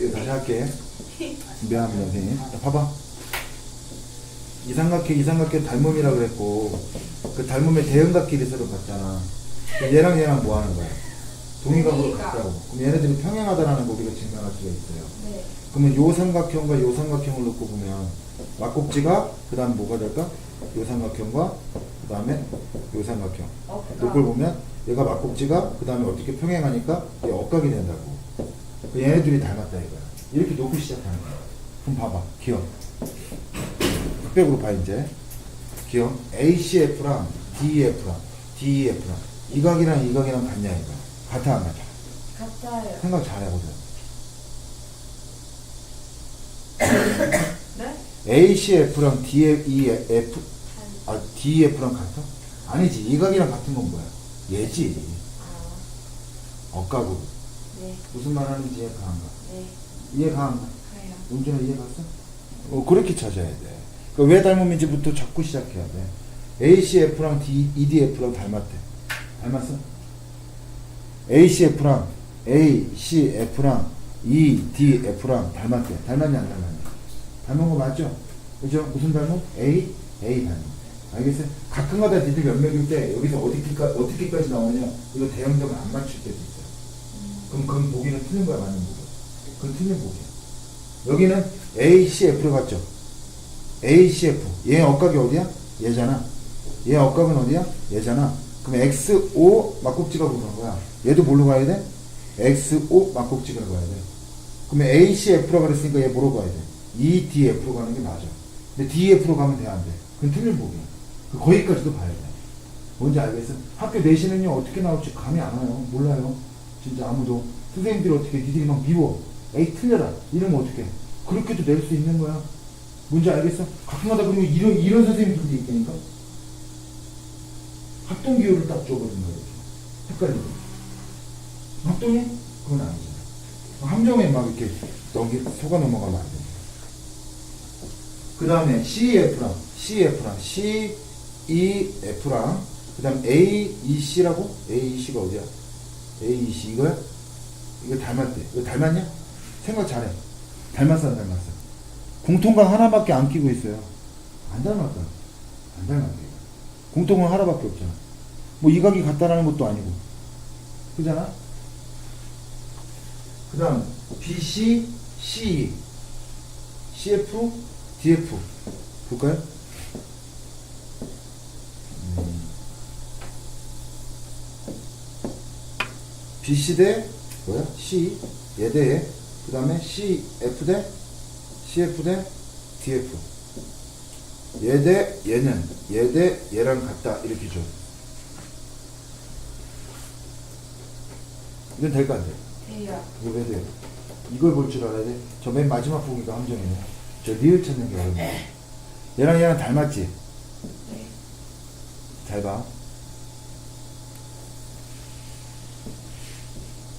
이거 다시 할게. 미안합니다, 선생님. 자, 봐봐. 이 삼각형, 이 삼각형 닮음이라 그랬고, 그 닮음의 대응각끼리 서로 같잖아. 그럼 얘랑 얘랑 뭐 하는 거야? 동의각으로 동의각. 같다고. 그럼 얘네들이 평행하다라는 거 우리가 증명할 수가 있어요. 네. 그러면 요 삼각형과 요 삼각형을 놓고 보면 막꼭지가 그 다음 뭐가 될까? 요 삼각형과 그 다음에 요 삼각형 억각. 놓고 보면 얘가 막꼭지가 그 다음에 어떻게 평행하니까 얘 억각이 된다고 그 얘네들이 닮았다 이거야 이렇게 놓고 시작하는 거야 그럼 봐봐 기억 흑백으로 봐 이제 기억 ACF랑 DEF랑 DEF랑 이 각이랑 이 각이랑 같냐 이거 같아 안 같아 같아요. 생각 잘해보자 네? ACF랑 DEF, 아, DEF랑 같아? 아니지. 이 각이랑 같은 건 뭐야? 얘지. 아, 억각으로. 네. 무슨 말 하는지 이해 가한가? 네. 이해 가한가? 가요. 용준아 이해 갔어? 어, 그렇게 찾아야 돼. 그왜 닮음인지부터 자꾸 시작해야 돼. ACF랑 D, EDF랑 닮았대. 닮았어? ACF랑 ACF랑 EDF랑 닮았대. 닮았냐 안 닮았냐? 닮은 거 맞죠? 그죠? 무슨 닮음? A, A 닮음. 알겠어요? 가끔가다 니들 연맥일 때 여기서 어디까, 어떻게까지 나오냐? 이거 대형적으로 안 맞출 때도 있어요. 그럼 그건 보기는 틀린 거야, 맞는 보기? 그건 틀린 보기야. 여기는 ACF로 갔죠? ACF. 얘 억각이 어디야? 얘잖아. 얘 억각은 어디야? 얘잖아. 그럼 XO 막국지가 보는 거야. 얘도 뭘로 가야 돼? XO 막국지가 가야 돼. 그러면 ACF로 그랬으니까 얘 뭐로 가야 돼? EDF로 가는 게 맞아. 근데 DF로 가면 돼, 안 돼? 그건 틀린 보기야. 그 거기까지도 봐야 돼. 뭔지 알겠어? 학교 내신은요, 어떻게 나올지 감이 안 와요. 몰라요. 진짜 아무도. 선생님들이 어떻게, 니들이 막 미워. 에이, 틀려라. 이러면 어떻게. 그렇게도 낼 수 있는 거야. 뭔지 알겠어? 가끔마다 그리고 이런, 이런 선생님들도 있다니까? 합동 기호를 딱 거야. 이렇게. 헷갈리고. 합동이? 그건 아니잖아. 함정에 막 이렇게 넘기, 속아 넘어가면 안 돼. 그 다음에 CEF랑, CEF랑, CEF랑, 그 다음 AEC라고? AEC가 어디야? AEC 이거야? 이거 닮았대. 이거 닮았냐? 생각 잘해. 닮았어, 안 닮았어? 공통각 하나밖에 안 끼고 있어요. 안 닮았다. 안 닮았대. 공통각 하나밖에 없잖아. 뭐 이각이 같다라는 것도 아니고. 그잖아? 그 다음, BC, CE, CF, DF. 볼까요? 음. BC 대, 뭐야? C, 얘대 얘. 그 다음에 CF 대, CF 대 DF. 얘대 얘는, 얘대 얘랑 같다. 이렇게 줘. 이건 될까 안 돼? 돼요. 이거 왜 돼요? 이걸 볼 줄 알아야 돼? 저 맨 마지막 보기가 함정이네. 저 리을 찾는 게 어렵네. 얘랑 얘랑 닮았지? 네. 잘 봐.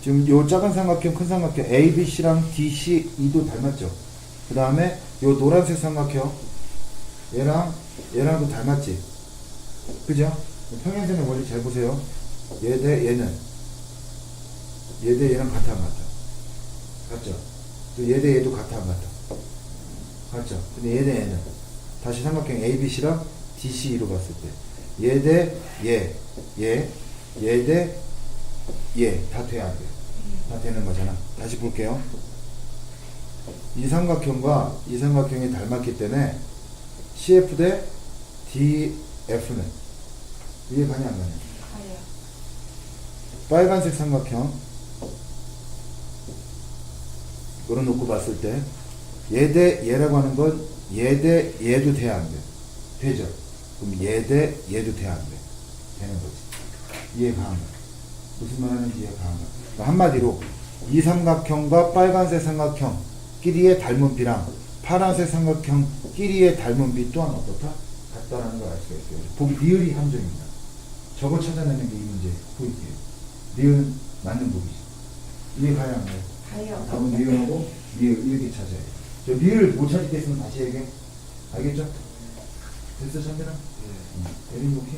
지금 요 작은 삼각형, 큰 삼각형 A, B, C랑 D, C, E도 닮았죠? 그 다음에 요 노란색 삼각형 얘랑 얘랑도 닮았지? 그죠? 평행선의 원리 잘 보세요. 얘 대 얘는 얘 대 얘랑 같아 안 같아? 같죠? 또 얘 대 얘도 같아 안 같아? 같죠? 근데 얘 대 얘는 다시 삼각형 A, B, C랑 D, C, E로 봤을 때 얘 대 얘, 얘, 얘 대 얘, 다 돼야 안 돼? 다 되는 거잖아. 다시 볼게요. 이 삼각형과 이 삼각형이 닮았기 때문에 CF 대 DF는 이게 가냐 안 가냐? 가요. 빨간색 삼각형 이거를 놓고 봤을 때 얘 대 얘라고 하는 건 얘 대 얘도 돼야 안 돼. 되죠? 그럼 얘 대 얘도 돼야 안 돼. 되는 거지. 이해가 안 가. 무슨 말 하는지 이해가. 그러니까 한마디로 이 삼각형과 빨간색 삼각형 끼리의 닮은 비랑 파란색 삼각형 끼리의 닮은 비 또한 어떻다? 같다라는 걸 알 수가 있어요. 보기 리을이 함정입니다. 저거 찾아내는 게 이 문제 포인트예요. 리을은 맞는 보기지. 이해 가야 안 가요? 가요. 답은 리을하고 리을 이렇게 찾아야 돼. 저 리을 못 찾을 때 있으면 다시 얘기해. 알겠죠? 됐어, 찬빈아? 응. 내린 놓기?